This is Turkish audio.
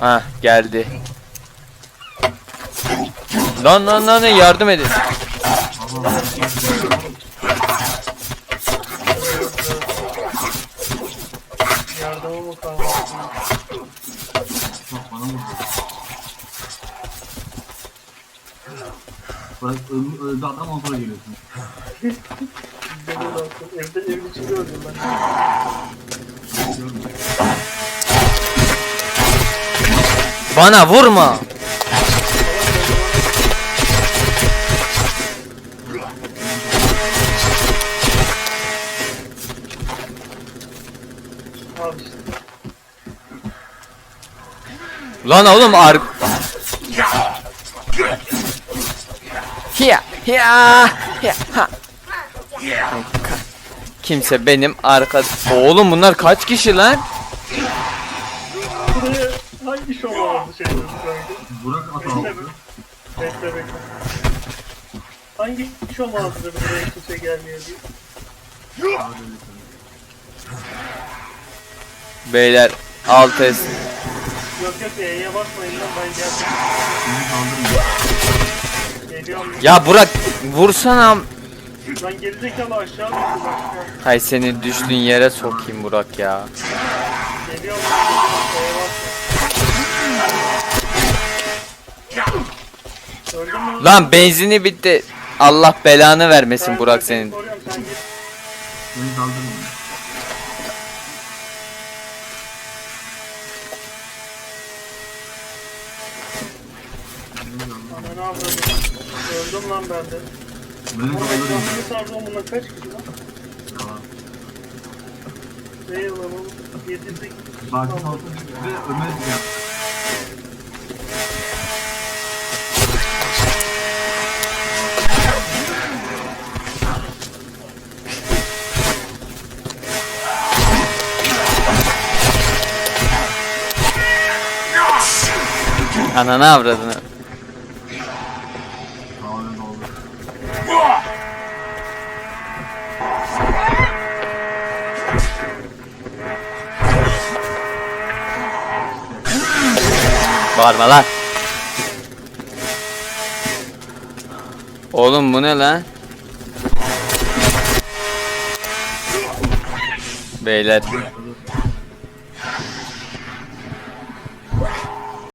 Ha geldi. Lan lan lan yardım edin. Bırak öldü, öldü adam ondan sonra geliyorsun. Evde içinde öldüm ben. Bana vurma. Lan oğlum ar... Hiya hiya hiya ha. Kimse benim arka... Oğlum bunlar kaç kişi lan? Burak at aldı. Bekle bekle. Hangi şov vardı da buraya kimse gelmiyor diye. Beyler alt es. Yok yok E'ye basmayın lan ben geldim. Geliyorum. Ya Burak vursana. Lan gerizekalı aşağı düştü aşağı. Hay seni düştüğün yere sokayım Burak ya. Lan benzini bitti. Allah belanı vermesin Ben- Burak ben senin. kaldırmıyor. Ana ne yapıyordun? Öldüm lan ben de. Beni kaldırmıyor. etrafını sardı o bunlar kaç kişi lan? Tamam. Eyvallah oğlum. 7 8 Sakin olsun ve Ömer yap. Ananı avradını. Bağırma lan. Oğlum bu ne lan? Beyler